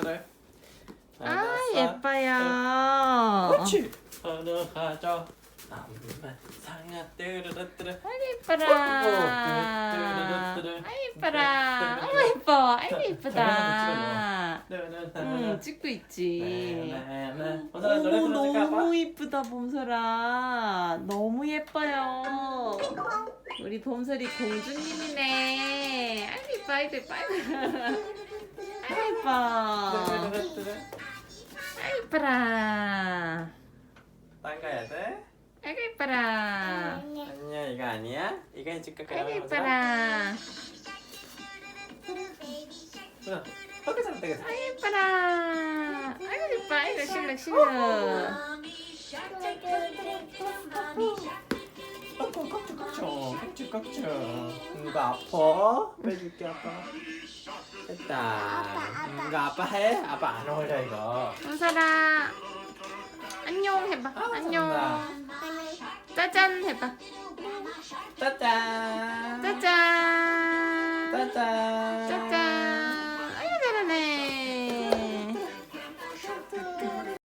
그래. 아 알았어. 예뻐요. 그렇지. 하나 가져. 남만 상아 뜨르르뜨르. 아이 예뻐라. 뚜루뚜루뚜루. 아이 예뻐라. 어머 예뻐. 아이 예쁘다. 네, 응 찍고 있지. 오, 노래 들어줄까 봐. 너무 이쁘다 봄설아. 너무 예뻐요. 우리 봄설이 공주님이네. 아이 예뻐 아이 예뻐 아이 예뻐. 뜨르르뜨르. 아 이 예뻐라. 딴 가야 돼? 아이 예뻐라. 아니야 이거 아니야? 이거 해줄까 아이 그럼 예뻐라. 보살아. 어깨 잡을 때가 아이 예뻐라. 아이고 예뻐. 아이고 실룩 실룩. 꺾어 꺾쳐 꺾쳐 이거 아파? 빼줄게 아빠 됐다 이거 아빠 해? 아빠 안 어울려 이거 봄설아. 안녕 해봐. 아, 안녕. 짜잔 해봐. 짜잔 짜잔. 짜잔